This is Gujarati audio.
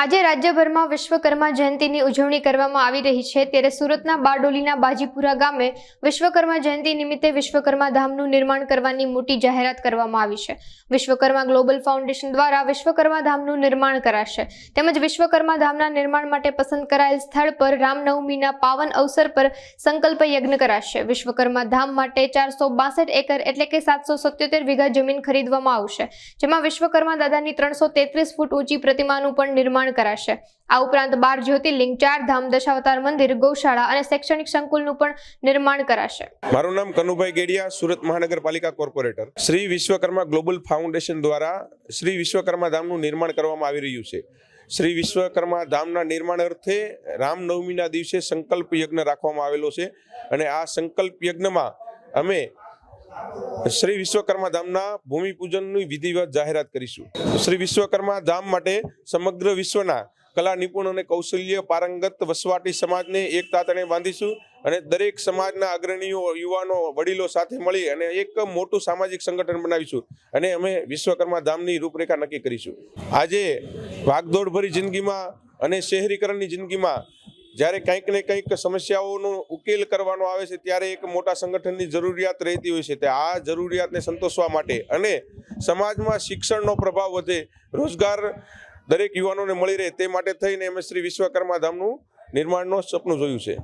આજે રાજ્યભરમાં વિશ્વકર્મા જયંતિની ઉજવણી કરવામાં આવી રહી છે. ત્યારે સુરતના બારડોલીના બાજીપુરા ગામે વિશ્વકર્મા જયંતિ નિમિત્તે વિશ્વકર્મા ધામનું નિર્માણ કરવાની મોટી જાહેરાત કરવામાં આવી છે. વિશ્વકર્મા ગ્લોબલ ફાઉન્ડેશન દ્વારા વિશ્વકર્મા ધામનું નિર્માણ કરાશે. તેમજ વિશ્વકર્મા ધામના નિર્માણ માટે પસંદ કરાયેલ સ્થળ પર રામનવમીના પાવન અવસર પર સંકલ્પ યજ્ઞ કરાશે. વિશ્વકર્મા ધામ માટે ચારસો બાસઠ એકર એટલે કે સાતસો સત્યોતેર વીઘા જમીન ખરીદવામાં આવશે. જેમાં વિશ્વકર્મા દાદાની ત્રણસો તેત્રીસ ફૂટ ઊંચી પ્રતિમાનું પણ નિર્માણ કરાશે. આ ઉપરાંત બાર જ્યોતિર્લિંગ, ચાર ધામ દશાવતાર મંદિર, ગૌશાળા અને શૈક્ષણિક સંકુલનું પણ નિર્માણ કરાશે. મારું નામ કનુભાઈ ગેડિયા, સુરત મહાનગરપાલિકા corporator. Shri Vishwakarma global foundation દ્વારા શ્રી વિશ્વકર્મા ધામનું નિર્માણ કરવામાં આવી રહ્યું છે. શ્રી વિશ્વકર્મા ધામના નિર્માણ અર્થે રામનવમીના દિવસે સંકલ્પ યજ્ઞ રાખવામાં આવેલો છે અને આ સંકલ્પ યજ્ઞમાં અમે શ્રી વિશ્વકર્મા ધામના ભૂમિપૂજનની વિધિવત જાહેરાત કરીશું. શ્રી વિશ્વકર્મા ધામ માટે સમગ્ર વિશ્વના કલા નિપુણ અને કૌશલ્ય પારંગત વસવાટી સમાજને એકતા તણે બાંધીશું અને દરેક સમાજના અગ્રણીઓ, યુવાનો, વડીલો સાથે મળી અને એક મોટું સામાજિક સંગઠન બનાવીશું અને અમે વિશ્વકર્મા ધામની રૂપરેખા નક્કી કરીશું. આજે ભાગદોડભરી જિંદગીમાં અને શહેરીકરણની જિંદગીમાં જ્યારે કંઈક ને કંઈક સમસ્યાઓનો ઉકેલ કરવાનો આવે છે, ત્યારે એક મોટા સંગઠનની જરૂરિયાત રહેતી હોય છે. તે આ જરૂરિયાતને સંતોષવા માટે અને સમાજમાં શિક્ષણનો પ્રભાવ વધે, રોજગાર દરેક યુવાનોને મળી રહે તે માટે થઈને અમે શ્રી વિશ્વકર્મા ધામનું નિર્માણનું સપનું જોયું છે.